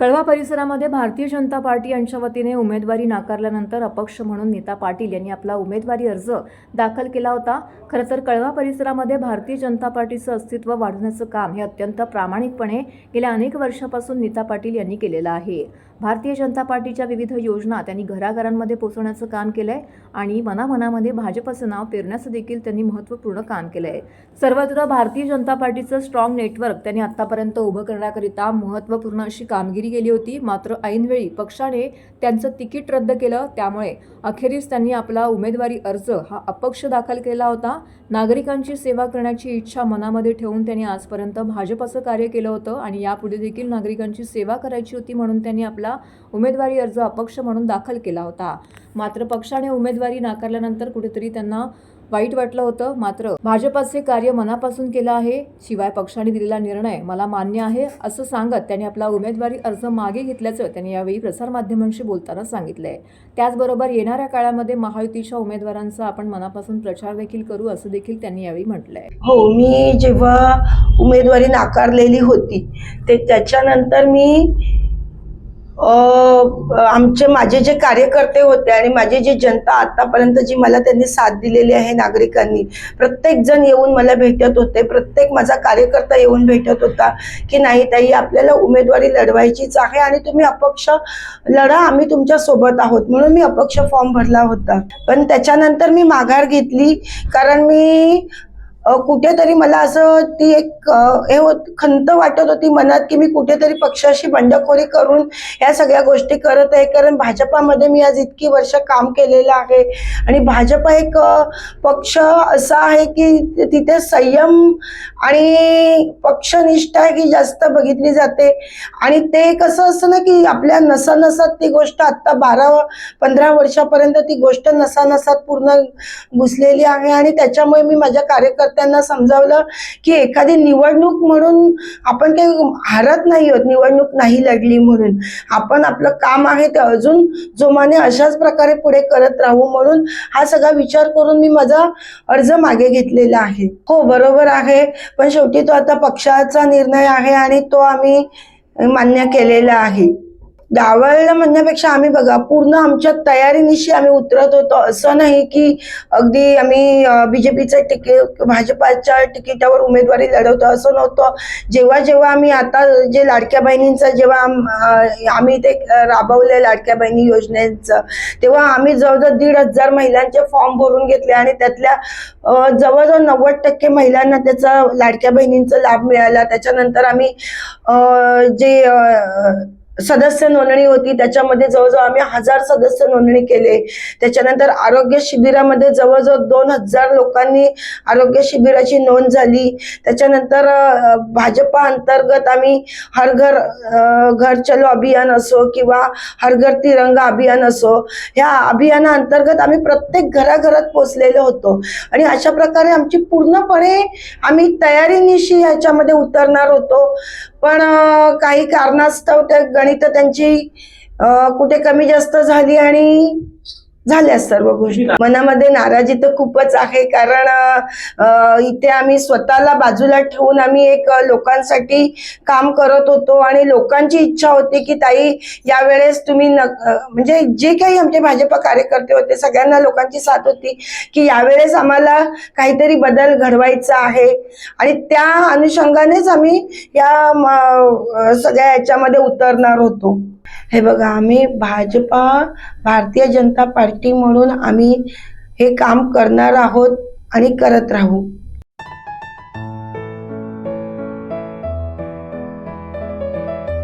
कळवा परिसरामध्ये भारतीय जनता पार्टी यांच्या वतीने उमेदवारी नाकारल्यानंतर अपक्ष म्हणून नीता पाटील यांनी आपला उमेदवारी अर्ज दाखल केला होता. खरं तर कळवा परिसरामध्ये भारतीय जनता पार्टीचं अस्तित्व वाढवण्याचं काम हे अत्यंत प्रामाणिकपणे गेल्या अनेक वर्षापासून नीता पाटील यांनी केलेलं आहे. भारतीय जनता पार्टीच्या विविध योजना त्यांनी घराघरांमध्ये पोहोचवण्याचं काम केलं आहे आणि मनामनामध्ये भाजपचं नाव पेरण्याचं देखील त्यांनी महत्त्वपूर्ण काम केलं आहे सर्वत्र भारतीय जनता पार्टीचं स्ट्रॉंग नेटवर्क त्यांनी आत्तापर्यंत उभं करण्याकरिता महत्त्वपूर्ण अशी कामगिरी केली होती. मात्र ऐनवेळी पक्षाने त्यांचं तिकीट रद्द केलं. त्यामुळे अखेरीस त्यांनी आपला उमेदवारी अर्ज हा अपक्ष दाखल केला होता. नागरिकांची सेवा करण्याची इच्छा मनामध्ये ठेवून त्यांनी आजपर्यंत भाजपचं कार्य केलं होतं आणि यापुढे देखील नागरिकांची सेवा करायची होती म्हणून त्यांनी आपला उमेदवारी अर्ज अपक्ष म्हणून दाखल केला होता. मात्र पक्षाने उमेदवारी नाकारल्यानंतर कुठेतरी त्यांना वाईट वाटलं होतं. मात्र भाजपाचे कार्य मनापासून केलं आहे शिवाय पक्षाने दिलेला निर्णय मला मान्य आहे असं सांगत त्यांनी आपला उमेदवारी अर्ज मागे घेतल्याचं त्यांनी यावेळी प्रसारमाध्यमांशी बोलताना सांगितलंय. त्याचबरोबर येणाऱ्या काळामध्ये महायुतीच्या उमेदवारांचा आपण मनापासून प्रचार देखील करू असं देखील त्यांनी यावेळी म्हटलंय. हो मी जेव्हा उमेदवारी नाकारलेली होती ते त्याच्यानंतर मी आमचे माझे जे कार्यकर्ते होते आणि माझी जी जनता आतापर्यंत जी मला त्यांनी साथ दिलेली आहे नागरिकांनी प्रत्येक जण येऊन मला भेटत होते. प्रत्येक माझा कार्यकर्ता येऊन भेटत होता की नाही ताई आपल्याला उमेदवारी लढवायचीच आहे आणि तुम्ही अपक्ष लढा आम्ही तुमच्यासोबत आहोत. म्हणून मी अपक्ष फॉर्म भरला होता. पण त्याच्यानंतर मी माघार घेतली कारण मी कुठेतरी मला असं ती एक हे होत खंत वाटत होती मनात की मी कुठेतरी पक्षाशी बंडखोरी करून या सगळ्या गोष्टी करत आहे. कारण भाजपामध्ये मी आज इतकी वर्ष काम केलेलं आहे. आणि भाजप एक पक्ष असा आहे की तिथे संयम आणि पक्षनिष्ठा ही जास्त बघितली जाते. आणि ते कसं असतं ना की आपल्या नसानसात ती गोष्ट आत्ता बारा पंधरा वर्षापर्यंत ती गोष्ट नसानसात पूर्ण घुसलेली आहे. आणि त्याच्यामुळे मी माझ्या त्यांना समजावलं की एखादी निवडणूक म्हणून आपण काही हारत नाही आहोत निवडणूक नाही लढली म्हणून. आपण आपलं काम आहे ते अजून जोमाने अशाच प्रकारे पुढे करत राहू म्हणून हा सगळा विचार करून मी माझा अर्ज मागे घेतलेला आहे. हो बरोबर आहे. पण शेवटी तो आता पक्षाचा निर्णय आहे आणि तो आम्ही मान्य केलेला आहे. डावळलं म्हणण्यापेक्षा आम्ही बघा पूर्ण आमच्या तयारीनिशी आम्ही उतरत होतो. असं नाही की अगदी आम्ही बीजेपीचं तिकीट भाजपाच्या तिकिटावर उमेदवारी लढवतो. असं नव्हतं. जेव्हा जेव्हा आम्ही आता जे लाडक्या बहिणींचं जेव्हा आम्ही ते राबवले लाडक्या बहिणी योजनेचं तेव्हा आम्ही जवळजवळ दीड हजार महिलांचे फॉर्म भरून घेतले आणि त्यातल्या जवळजवळ नव्वद टक्के महिलांना त्याचा लाडक्या बहिणींचा लाभ मिळाला. त्याच्यानंतर आम्ही जे सदस्य नोंदणी होती. त्याच्यामध्ये जवळजवळ आम्ही हजार सदस्य नोंदणी केले. त्याच्यानंतर आरोग्य शिबिरामध्ये जवळजवळ दोन हजार लोकांनी आरोग्य शिबिराची नोंद झाली. त्याच्यानंतर भाजपा अंतर्गत आम्ही हर घर घर चलो अभियान असो किंवा हर घर तिरंगा अभियान असो ह्या अभियानाअंतर्गत आम्ही प्रत्येक घराघरात पोचलेलो होतो. आणि अशा प्रकारे आमची पूर्णपणे आम्ही तयारीनिशी ह्याच्यामध्ये उतरणार होतो. पण काही कारणास्तव त्या गणित त्यांची कुठे कमी जास्त झाली आणि झाल्या सर्व गोष्टी. मनामध्ये नाराजी तर खूपच आहे कारण इथे आम्ही स्वतःला बाजूला ठेवून आम्ही एक लोकांसाठी काम करत होतो आणि लोकांची इच्छा होती की ताई यावेळेस तुम्ही न म्हणजे जे काही आमचे भाजपा कार्यकर्ते होते सगळ्यांना लोकांची साथ होती की यावेळेस आम्हाला काहीतरी बदल घडवायचा आहे. आणि त्या अनुषंगानेच आम्ही या सगळ्या याच्यामध्ये उतरणार होतो. हे बघा आम्ही भाजपा भारतीय जनता पार्टी म्हणून आम्ही हे काम करणार आहोत आणि करत राहू.